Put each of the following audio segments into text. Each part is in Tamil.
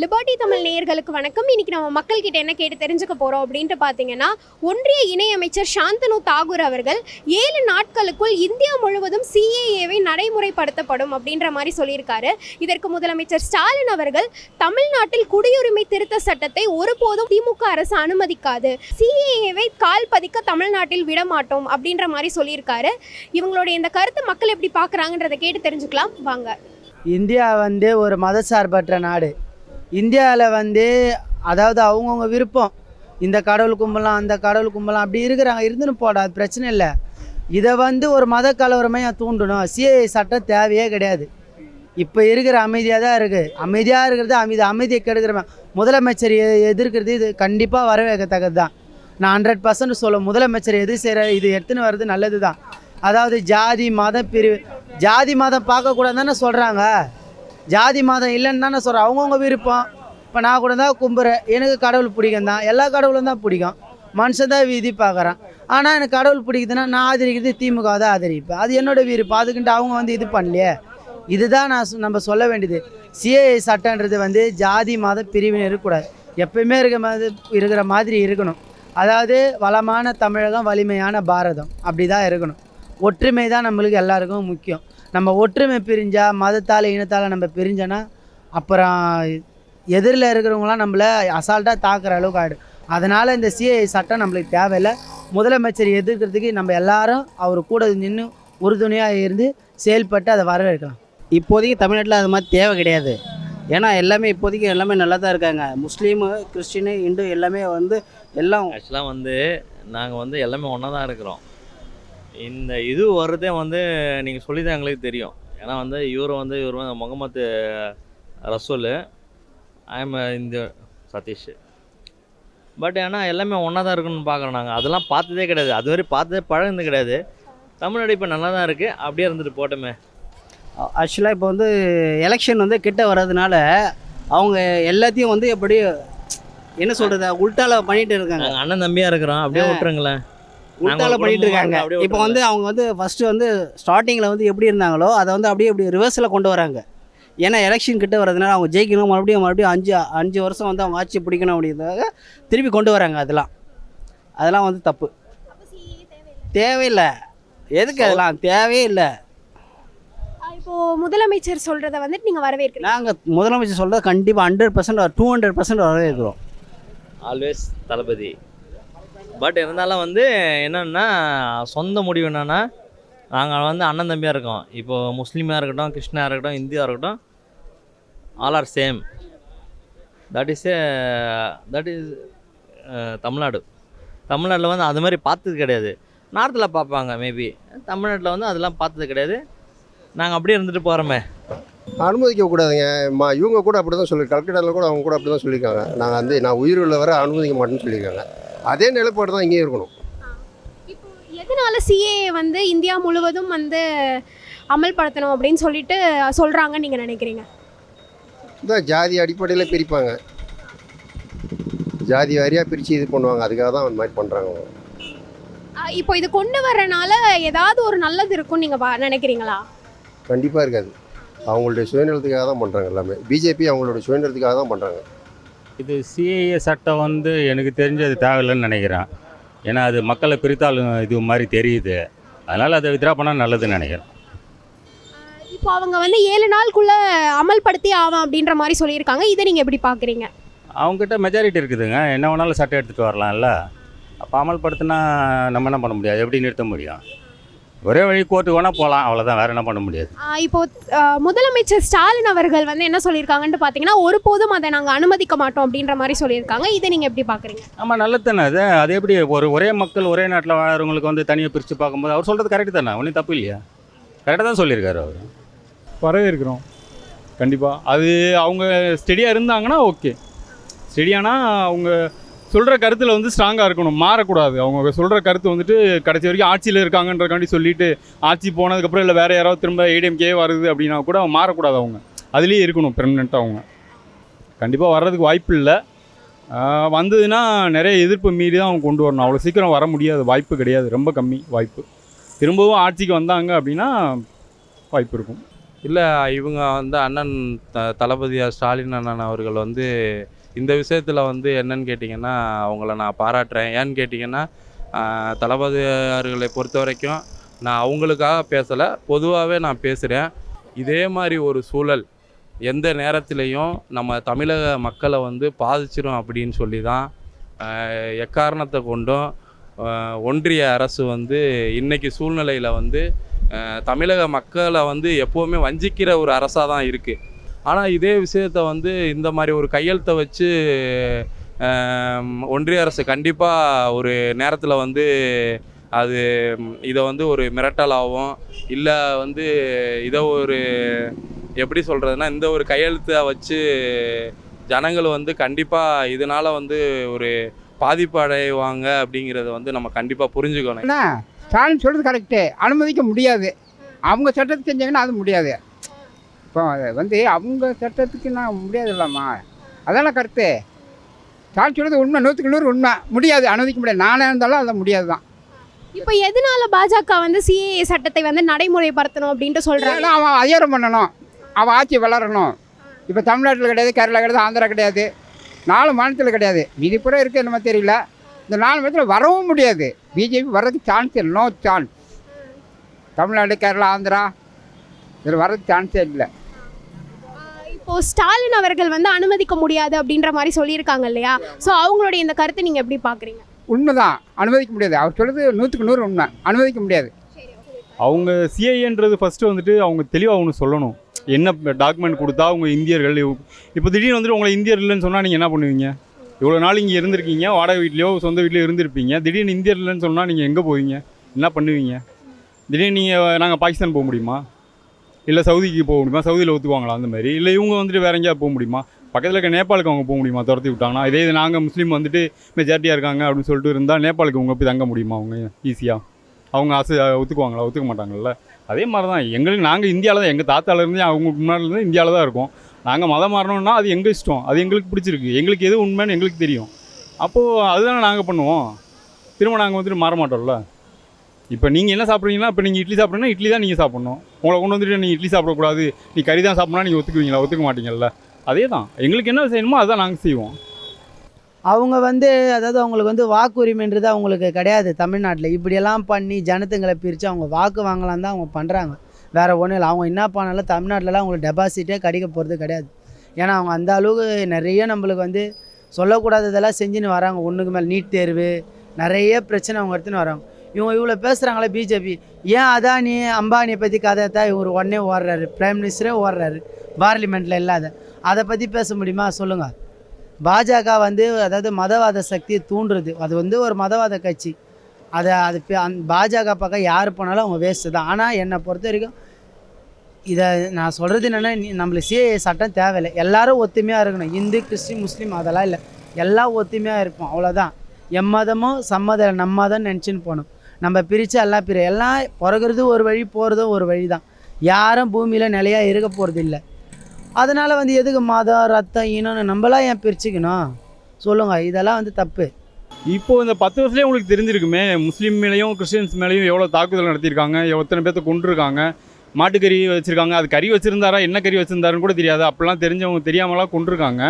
லிபர்ட்டி தமிழ் நேயர்களுக்கு வணக்கம். இன்னைக்கு நம்ம மக்கள் கிட்ட என்ன கேட்டு தெரிஞ்சுக்க போறோம் அப்படின்ட்டு பார்த்தீங்கன்னா ஒன்றிய இணையமைச்சர் சாந்தனு தாகூர் அவர்கள் ஏழு நாட்களுக்குள் இந்தியா முழுவதும் சிஏஏவை நடைமுறைப்படுத்தப்படும் அப்படின்ற மாதிரி சொல்லியிருக்காரு. இதற்கு முதலமைச்சர் ஸ்டாலின் அவர்கள் தமிழ்நாட்டில் குடியுரிமை திருத்த சட்டத்தை ஒருபோதும் திமுக அரசு அனுமதிக்காது. சிஏஏவை கால் பதிக்க தமிழ்நாட்டில் விடமாட்டோம் அப்படின்ற மாதிரி சொல்லியிருக்காரு. இவங்களுடைய இந்த கருத்தை மக்கள் எப்படி பார்க்குறாங்கன்றதை கேட்டு தெரிஞ்சுக்கலாம். வாங்க. இந்தியா வந்து ஒரு மதசார்பற்ற நாடு. இந்தியாவில் வந்து அதாவது அவங்கவுங்க விருப்பம் இந்த கடவுள் கும்பலாம் அந்த கடவுள் கும்பலாம் அப்படி இருக்கிறாங்க இருந்துன்னு போடா அது பிரச்சனை இல்லை. இதை வந்து ஒரு மத கலவரமாக தூண்டணும். சிஐ சட்டம் தேவையே கிடையாது. இப்போ இருக்கிற அமைதியாக தான் இருக்குது அமைதியாக இருக்கிறது அமைதி அமைதியை கெடுக்கிறவன். முதலமைச்சர் எ- எதிர்க்கிறது இது கண்டிப்பாக வரவேற்கத்தக்கது தான் நான் ஹண்ட்ரட் பர்சன்ட் சொல்ல முதலமைச்சர் எது செய்கிற இது எடுத்துன்னு வர்றது நல்லது தான் அதாவது ஜாதி மத பிரிவு ஜாதி மதம் பார்க்கக்கூடாது தானே சொல்கிறாங்க ஜாதி மதம் இல்லைன்னு தானே சொல்கிறேன் அவங்கவுங்க விருப்பம். இப்போ நான் கூட தான் கும்புறேன். எனக்கு கடவுள் பிடிக்கும் தான். எல்லா கடவுளும் தான் பிடிக்கும். மனுஷன் தான் விதி பார்க்குறான். ஆனால் எனக்கு கடவுள் பிடிக்குதுன்னா நான் ஆதரிக்கிறது திமுக தான் ஆதரிப்பேன். அது என்னோட விருப்பம். அதுக்குன்ட்டு அவங்க வந்து இது பண்ணலையே. இதுதான் நான் நம்ம சொல்ல வேண்டியது. சிஏஐ சட்டன்றது வந்து ஜாதி மத பிரிவினை இருக்கக்கூடாது. எப்பயுமே இருக்க மாதிரி இருக்கிற மாதிரி இருக்கணும். அதாவது வளமான தமிழகம் வலிமையான பாரதம். அப்படி தான் இருக்கணும். ஒற்றுமை தான் நம்மளுக்கு எல்லாருக்கும் முக்கியம். நம்ம ஒற்றுமை பிரிஞ்சா மதத்தால் இனத்தால் நம்ம பிரிஞ்சோன்னா அப்புறம் எதிரில் இருக்கிறவங்களாம் நம்மளை அசால்ட்டாக தாக்குற அளவுக்கு ஆகிடும் அதனால் இந்த சிஏ சட்டம் நம்மளுக்கு தேவையில்லை. முதலமைச்சர் எதிர்க்கிறதுக்கு நம்ம எல்லாரும் அவர் கூட நின்று உறுதுணையாக இருந்து செயல்பட்டு அதை வரவேற்கலாம். இப்போதைக்கு தமிழ்நாட்டில் அது மாதிரி தேவை கிடையாது. ஏன்னா எல்லாமே இப்போதைக்கு எல்லாமே நல்லா தான் இருக்காங்க. முஸ்லீமு கிறிஸ்டினு இந்து எல்லாமே வந்து எல்லாம் ஆக்சுவலாக வந்து நாங்கள் வந்து எல்லாமே ஒன்றா தான் இருக்கிறோம். இந்த இது வர்றதே வந்து நீங்கள் சொல்லி தான் எங்களுக்கு தெரியும். ஏன்னா வந்து இவர் வந்து இவர் வந்து முகமது ரசூல். ஐம் இந்த சதீஷ். பட் ஆனால் எல்லாமே ஒன்றா தான் இருக்குன்னு பார்க்குறோம் நாங்கள் அதெல்லாம் பார்த்ததே கிடையாது. அது வரை பார்த்ததே பழகுனது கிடையாது. தமிழ்நாடு இப்போ நல்லா தான் இருக்குது அப்படியே இருந்துட்டு போட்டோமே. ஆக்சுவலாக இப்போ வந்து எலெக்ஷன் வந்து கிட்ட வர்றதுனால அவங்க எல்லாத்தையும் வந்து எப்படி என்ன சொல்கிறது உள்டால பண்ணிட்டு இருக்காங்க. அண்ணன் தம்பியாக இருக்கிறோம் அப்படியே. விட்டுருங்களேன். உள்டால பண்ணிட்டு இருக்காங்க. இப்போ வந்து அவங்க வந்து ஃபஸ்ட்டு வந்து ஸ்டார்டிங்கில் வந்து எப்படி இருந்தாங்களோ அதை வந்து அப்படியே இப்படி ரிவர்ஸில் கொண்டு வராங்க. ஏன்னா எலெக்ஷன் கிட்ட வர்றதுனால அவங்க ஜெயிக்கணும் மறுபடியும் மறுபடியும் அஞ்சு அஞ்சு வருஷம் வந்து அவங்க ஆட்சி பிடிக்கணும் அப்படின்றதுக்காக திருப்பி கொண்டு வராங்க அதெல்லாம். அதெல்லாம் வந்து தப்பு. தேவையில்லை. எதுக்கு அதெல்லாம்? தேவையே இல்லை. இப்போ முதலமைச்சர் சொல்றத வந்துட்டு நீங்க வரவேற்கிறீங்க. நாங்கள் முதலமைச்சர் சொல்கிறது கண்டிப்பாக hundred percent two hundred percent வரவேற்கிறோம். ஆல்வேஸ் தளபதி. பட் இருந்தாலும் வந்து என்னென்னா சொந்த முடிவு என்னென்னா நாங்கள் வந்து அண்ணன் தம்பியாக இருக்கோம். இப்போது முஸ்லீமாக இருக்கட்டும் கிருஷ்ணாக இருக்கட்டும் இந்தியாக இருக்கட்டும் all are same that is a that is Tamil Nadu. தமிழ்நாட்டில் வந்து அது மாதிரி பார்த்தது கிடையாது. நார்த்தில் பார்ப்பாங்க மேபி தமிழ்நாட்டில் வந்து அதெல்லாம் பார்த்தது கிடையாது. நாங்கள் அப்படியே இருந்துட்டு போகிறோமே அனுமதிக்க கூடாதுங்க. மா இவங்க கூட அப்படி தான் சொல்லி கல்கட்டாவில் கூட அவங்க கூட அப்படி தான் சொல்லியிருக்காங்க நாங்கள் வந்து நான் உயிர் உள்ள வர அனுமதிக்க மாட்டேன்னு சொல்லியிருக்காங்க அதே நிலைப்பாடு தான் இங்கேயும் இருக்கணும். எதனால சிஏ வந்து இந்தியா முழுவதும் வந்து அமல்படுத்தணும் அப்படின்னு சொல்லிட்டு சொல்றாங்கன்னு நீங்க நினைக்கிறீங்க? இதான் ஜாதி அடிப்படையில் பிரிப்பாங்க. ஜாதி வாரியாக பிரித்து இது பண்ணுவாங்க. அதுக்காக தான் அந்த மாதிரி பண்ணுறாங்க இப்போ இது கொண்டு வர்றனால ஏதாவது ஒரு நல்லது இருக்கும்னு நீங்க பா- நினைக்கிறீங்களா? கண்டிப்பாக இருக்காது. அவங்களுடைய சுயநலத்துக்காக தான் பண்ணுறாங்க எல்லாமே பிஜேபி அவங்களோட சுயநலத்துக்காக தான் பண்ணுறாங்க இது சிஏஏ சட்டம் வந்து எனக்கு தெரிஞ்சு அது தேவையில்லைன்னு நினைக்கிறேன். ஏன்னா அது மக்களை பிரித்தாலும் இது மாதிரி தெரியுது. அதனால் அதை வித்ரா பண்ணால் நல்லதுன்னு நினைக்கிறேன். இப்போ அவங்க வந்து ஏழு நாளுக்குள்ள அமல்படுத்தி ஆகும் அப்படின்ற மாதிரி சொல்லியிருக்காங்க. இதை நீங்க எப்படி பாக்குறீங்க அவங்ககிட்ட மெஜாரிட்டி இருக்குதுங்க. என்ன வேணாலும் சட்டம் எடுத்துகிட்டு வரலாம்ல. அப்போ அமல்படுத்தினா நம்ம என்ன பண்ண முடியாது எப்படி நிறுத்த முடியும்? ஒரே வழி கோர்ட்டுக்கு வேணால் போகலாம் அவ்வளோதான் வேறு என்ன பண்ண முடியாது. ஆஹ் இப்போ ஆஹ் முதலமைச்சர் ஸ்டாலின் அவர்கள் வந்து என்ன சொல்லியிருக்காங்கன்னு பார்த்தீங்கன்னா ஒருபோதும் அதை நாங்கள் அனுமதிக்க மாட்டோம் அப்படின்ற மாதிரி சொல்லியிருக்காங்க. இதை நீங்கள் எப்படி பார்க்குறீங்க ஆமாம் நல்லது தானே அது அது எப்படி ஒரு ஒரே மக்கள் ஒரே நாட்டில் வாழறவங்களுக்கு வந்து தனியாக பிரித்து பார்க்கும்போது அவர் சொல்கிறது கரெக்டு தானே? ஒன்றும் தப்பு இல்லையா? கரெக்டாக தான் சொல்லியிருக்காரு அவர். வரவேற்கிறோம். கண்டிப்பாக அது அவங்க ஸ்டெடியாக இருந்தாங்கன்னா ஓகே ஸ்டெடியானா அவங்க சொல்கிற கருத்தில் வந்து ஸ்ட்ராங்காக இருக்கணும். மாறக்கூடாது. அவங்க சொல்கிற கருத்து வந்துட்டு கடைசி வரைக்கும் ஆட்சியில் இருக்காங்கன்றக்காண்டி சொல்லிட்டு ஆட்சி போனதுக்கப்புறம் இல்லை வேறு யாராவது திரும்ப ஏடிஎம்கே வருது அப்படின்னா கூட மாறக்கூடாது அவங்க. அதுலேயே இருக்கணும் பெர்மனெண்ட்டாக அவங்க. கண்டிப்பாக வர்றதுக்கு வாய்ப்பு இல்லை. வந்ததுன்னா நிறைய எதிர்ப்பு மீறி தான் அவங்க கொண்டு வரணும். அவ்வளோ சீக்கிரம் வர முடியாது. வாய்ப்பு கிடையாது. ரொம்ப கம்மி வாய்ப்பு. திரும்பவும் ஆட்சிக்கு வந்தாங்க அப்படின்னா வாய்ப்பு இருக்கும். இல்லை இவங்க வந்து அண்ணன் த தளபதியார் ஸ்டாலின் அண்ணன் அவர்கள் வந்து இந்த விஷயத்தில் வந்து என்னன்னு கேட்டிங்கன்னா அவங்கள நான் பாராட்டுறேன். ஏன்னு கேட்டிங்கன்னா தளபதியார்களை பொறுத்த வரைக்கும் நான் அவங்களுக்காக பேசலை பொதுவாகவே நான் பேசுகிறேன் இதே மாதிரி ஒரு சூழல் எந்த நேரத்திலையும் நம்ம தமிழக மக்களை வந்து பாதிச்சிடும் அப்படின்னு சொல்லி தான் எக்காரணத்தை கொண்டும் ஒன்றிய அரசு வந்து இன்னைக்கு சூழ்நிலையில் வந்து தமிழக மக்களை வந்து எப்போவுமே வஞ்சிக்கிற ஒரு அரசாக தான் இருக்குது ஆனால் இதே விஷயத்த வந்து இந்த மாதிரி ஒரு கையெழுத்தை வச்சு ஒன்றிய அரசு கண்டிப்பாக ஒரு நேரத்தில் வந்து அது இதை வந்து ஒரு மிரட்டலாகவும் இல்லை வந்து இதை ஒரு எப்படி சொல்கிறதுனா இந்த ஒரு கையெழுத்தை வச்சு ஜனங்கள் வந்து கண்டிப்பாக இதனால் வந்து ஒரு பாதிப்பு அடைவாங்க அப்படிங்கிறத வந்து நம்ம கண்டிப்பாக புரிஞ்சுக்கணும். ஸ்டாலின் சொல்கிறது கரெக்டு அனுமதிக்க முடியாது. அவங்க சட்டத்தை செஞ்சாங்கன்னா அது முடியாது. இப்போ அது வந்து அவங்க சட்டத்துக்கு நான் முடியாது இல்லைம்மா அதான கருத்து. ஸ்டாலின் சொல்கிறது உண்மை நூற்றுக்கு நூறு உண்மை. முடியாது அனுமதிக்க முடியாது. நானே இருந்தாலும் அது முடியாது தான் இப்போ எதனால பாஜக வந்து சிஏஏ சட்டத்தை வந்து நடைமுறைப்படுத்தணும் அப்படின்ட்டு சொல்றாங்க? ஏன்னா அவன் அதிகாரம் பண்ணணும். அவன் ஆட்சி வளரணும். இப்போ தமிழ்நாட்டில் கிடையாது கேரளா கிடையாது ஆந்திரா கிடையாது. நாலு மாநிலத்தில் கிடையாது. மீதி இருக்குது என்னமோ தெரியல. இந்த நாலு மாநிலத்தில் வரவும் முடியாது. பிஜேபி வர்றதுக்கு சான்ஸ் இல்லை நோ சான்ஸ் தமிழ்நாடு கேரளா ஆந்திரா இதில் வர்றதுக்கு சான்ஸே இல்லை. இப்போ ஸ்டாலின் அவர்கள் வந்து அனுமதிக்க முடியாது அப்படின்ற மாதிரி சொல்லியிருக்காங்க இல்லையா? ஸோ அவங்களுடைய இந்த கருத்தை நீங்க எப்படி பாக்குறீங்க உண்மைதான். அனுமதிக்க முடியாது. அவர் சொல்கிறது நூற்றுக்கு நூறு உண்மை. அனுமதிக்க முடியாது. அவங்க சிஐஏன்றது ஃபஸ்ட்டு வந்துட்டு அவங்க தெளிவாக ஒன்று சொல்லணும். என்ன டாக்குமெண்ட் கொடுத்தா அவங்க இந்தியர்கள் இப்போ திடீர்னு வந்துட்டு உங்களை இந்தியர் இல்லைன்னு சொன்னால் நீங்கள் என்ன பண்ணுவீங்க? இவ்வளோ நாள் இங்கே இருந்திருக்கீங்க வாடகை வீட்லையோ சொந்த வீட்லையோ இருந்திருப்பீங்க. திடீர்னு இந்தியர் இல்லைன்னு சொன்னால் நீங்கள் எங்கே போவீங்க? என்ன பண்ணுவீங்க? திடீர்னு நீங்கள் நாங்கள் பாகிஸ்தான் போக முடியுமா? இல்லை சவுதிக்கு போக முடியுமா? சவுதியில் ஒத்துக்குவாங்களா அந்த மாதிரி? இல்லை இவங்க வந்துட்டு வேற எங்கேயா போக முடியுமா? பக்கத்தில் இருக்க நேபாளுக்கு அவங்க போக முடியுமா? துரத்தி விட்டாங்கன்னா? இதே இது நாங்கள் முஸ்லீம் வந்துட்டு மெஜாரிட்டியாக இருக்காங்க அப்படின்னு சொல்லிட்டு இருந்தால் நேபாளுக்கு அவங்க போய் தங்க முடியுமா அவங்க? ஈஸியாக அவங்க ஆசை ஒத்துக்குவாங்களா? ஒத்துக்க மாட்டாங்கல்ல? அதே மாதிரி தான் எங்களுக்கு நாங்கள் இந்தியாவில் தான் எங்கள் தாத்தாலேருந்து அவங்க முன்னாடிலேருந்து இந்தியாவில் தான் இருக்கோம். நாங்கள் மதம் மாறணும்னா அது எங்கள் இஷ்டம்? அது எங்களுக்கு பிடிச்சிருக்கு. எங்களுக்கு எது உண்மைன்னு எங்களுக்கு தெரியும். அப்போது அதுதானே நாங்கள் பண்ணுவோம்? திரும்ப நாங்கள் வந்துட்டு மாற மாட்டோம்ல? இப்போ நீங்கள் என்ன சாப்பிட்றீங்கன்னா இப்போ நீங்கள் இட்லி சாப்பிட்றீங்கன்னா இட்லி தான் நீங்கள் சாப்பிட்ணும். உங்களை கொண்டு வந்துட்டு நீங்கள் இட்லி சாப்பிடக்கூடாது. நீ கறி தான் சாப்பிட்னா நீங்கள் ஒத்துக்குவீங்களா? ஒத்துக்க மாட்டீங்கல்ல? அதே தான் எங்களுக்கு என்ன செய்யணுமோ அதுதான் நாங்கள் செய்வோம். அவங்க வந்து அதாவது அவங்களுக்கு வந்து வாக்குரிமைன்றது அவங்களுக்கு கிடையாது தமிழ்நாட்டில். இப்படியெல்லாம் பண்ணி ஜனத்துங்களை பிரித்து அவங்க வாக்கு வாங்கலாம் தான் அவங்க பண்ணுறாங்க வேறு ஒன்றும் இல்லை. அவங்க என்ன பண்ணாலும் தமிழ்நாட்டிலலாம் அவங்களுக்கு டெபாசிட்டே கிடைக்க போகிறது கிடையாது. ஏன்னா அவங்க அந்த அளவுக்கு நிறைய நம்மளுக்கு வந்து சொல்லக்கூடாததெல்லாம் செஞ்சுன்னு வராங்க. ஒன்றுக்கு மேலே நீட் தேர்வு நிறைய பிரச்சனை அவங்க எடுத்துன்னு வராங்க. இவங்க இவ்வளோ பேசுகிறாங்களே பிஜேபி ஏன் அதானி அம்பானியை பற்றி கதை தான் இவர் உடனே ஓடுறாரு. பிரைம் மினிஸ்டரே ஓடுறாரு. பார்லிமெண்ட்டில் இல்லாத. அதை பற்றி பேச முடியுமா? சொல்லுங்கள் பாஜக வந்து அதாவது மதவாத சக்தியை தூண்டுறது. அது வந்து ஒரு மதவாத கட்சி. அதை அது பே- பாஜக பக்கம் யார் போனாலும் அவங்க வேஸ்ட்டு தான். ஆனால் என்னை பொறுத்த வரைக்கும் இதை நான் சொல்கிறது என்னென்னா நம்மளுக்கு சிஏஏ சட்டம் தேவையில்லை. எல்லாரும் ஒத்துமையாக இருக்கணும். இந்து கிறிஸ்டின் முஸ்லீம் அதெல்லாம் இல்லை. எல்லாம் ஒத்துமையாக இருப்போம். அவ்வளோதான் எம்மதமும் சம்மதம் நம்ம மதம் நினச்சின்னு போகணும். நம்ம பிரித்து எல்லாம் பிரி எல்லாம் பிறகுறது ஒரு வழி போகிறதும் ஒரு வழி தான் யாரும் பூமியில் நிலையாக இருக்க போகிறது இல்லை அதனால் வந்து எதுக்கு மதம் ரத்தம் இனம்னு நம்மளாம் ஏன் பிரிச்சுக்கணும்? சொல்லுங்கள் இதெல்லாம் வந்து தப்பு. இப்போ இந்த பத்து வருஷத்துலேயே உங்களுக்கு தெரிஞ்சிருக்குமே முஸ்லீம் மேலேயும் கிறிஸ்டின்ஸ் மேலேயும் எவ்வளோ தாக்குதல் நடத்தியிருக்காங்க எத்தனை பேர்த்த கொண்டிருக்காங்க மாட்டுக்கறி வச்சுருக்காங்க அது கறி வச்சுருந்தாரா என்ன கறி வச்சுருந்தாருன்னு கூட தெரியாது. அப்படிலாம் தெரிஞ்சவங்க தெரியாமலாம் கொண்டிருக்காங்க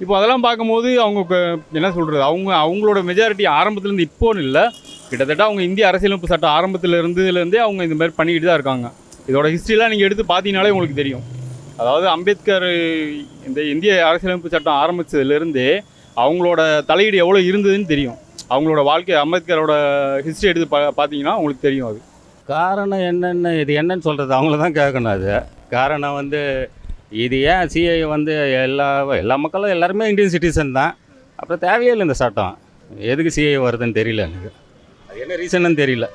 இப்போ அதெல்லாம் பார்க்கும்போது அவங்க என்ன சொல்கிறது அவங்க அவங்களோட மெஜாரிட்டி ஆரம்பத்துலேருந்து இப்போன்னு இல்லை. கிட்டத்தட்ட அவங்க இந்திய அரசியலமைப்பு சட்டம் ஆரம்பத்தில் இருந்ததுலேருந்தே அவங்க இந்த மாதிரி பண்ணிக்கிட்டு தான் இருக்காங்க. இதோட ஹிஸ்ட்ரிலாம் நீங்கள் எடுத்து பார்த்தீங்கனாலே உங்களுக்கு தெரியும். அதாவது அம்பேத்கர் இந்த இந்திய அரசியலமைப்பு சட்டம் ஆரம்பித்ததுலேருந்தே அவங்களோட தலையீடு எவ்வளோ இருந்ததுன்னு தெரியும். அவங்களோட வாழ்க்கை அம்பேத்கரோட ஹிஸ்ட்ரி எடுத்து பா பார்த்தீங்கன்னா உங்களுக்கு தெரியும் அது. காரணம் என்னென்னு இது என்னன்னு சொல்கிறது அவங்கள தான் கேட்கணும் அது. காரணம் வந்து இது ஏன் சிஐ வந்து எல்லா எல்லா மக்களும் எல்லாருமே இந்தியன் சிட்டிசன் தான். அப்புறம் தேவையே இல்லை இந்த சட்டம். எதுக்கு சிஐ வருதுன்னு தெரியல எனக்கு. என்ன ரீசன்னு தெரியல.